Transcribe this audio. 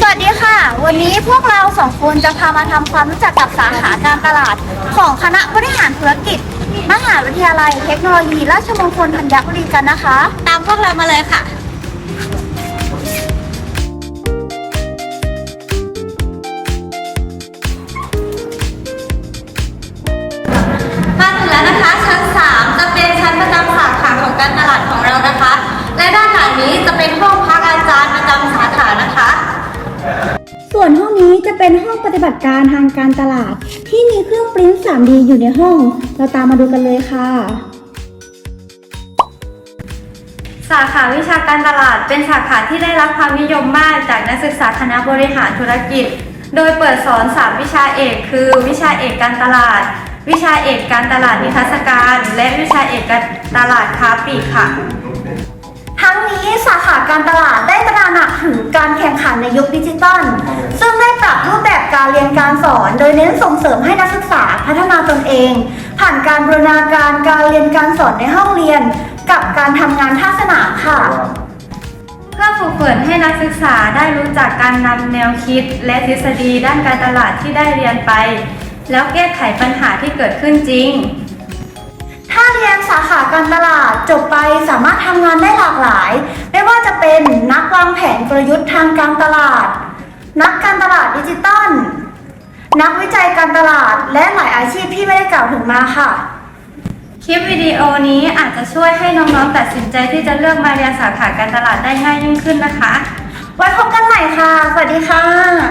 สวัสดีค่ะ วันนี้พวกเราสองคนจะพามาทำความรู้จักกับสาขาการตลาด ของคณะบริหารธุรกิจ มหาวิทยาลัยเทคโนโลยีราชมงคลธัญบุรีกันนะคะ ตามพวกเรามาเลยค่ะ เป็นห้องปฏิบัติการทางการตลาด ที่มีเครื่องปริ้น 3D อยู่ในห้อง เราตามมาดูกันเลยค่ะ สาขาวิชาการตลาดเป็นสาขาที่ได้รับความนิยมมากจากนักศึกษาคณะบริหารธุรกิจ โดยเปิดสอน 3 วิชาเอกคือ วิชาเอกการตลาด วิชาเอกการตลาดนิทรรศการ และวิชาเอกการตลาดค้าปลีกค่ะ ทั้งนี้สาขา การตลาดได้ตระหนักถึงการแข่งขันในยุคดิจิตอลซึ่งได้ปรับรูปแบบการเรียนการสอน โดยเน้นส่งเสริมให้นักศึกษาพัฒนาตนเอง ผ่านการบูรณาการการเรียนการสอนในห้องเรียน กับการทำงานท่าสนามค่ะเพื่อฝึกฝนให้นักศึกษาได้รู้จักการนำแนวคิด และทฤษฎีด้านการตลาดที่ได้เรียนไป แล้วแก้ไขปัญหาที่เกิดขึ้นจริง ถ้าเรียนสาขาการตลาดจบไปสามารถทำงานได้หลากหลาย ไม่ว่าจะเป็นนักวางแผนกลยุทธ์ทางการตลาด นักการตลาดดิจิตอลนักวิจัยการตลาดและหลายอาชีพที่ไม่ได้กล่าวถึงมาค่ะ คลิปวิดีโอนี้อาจจะช่วยให้น้องๆตัดสินใจที่จะเลือกมาเรียนสาขาการตลาดได้ง่ายยิ่งขึ้นนะคะ ไว้พบกันใหม่ค่ะ สวัสดีค่ะ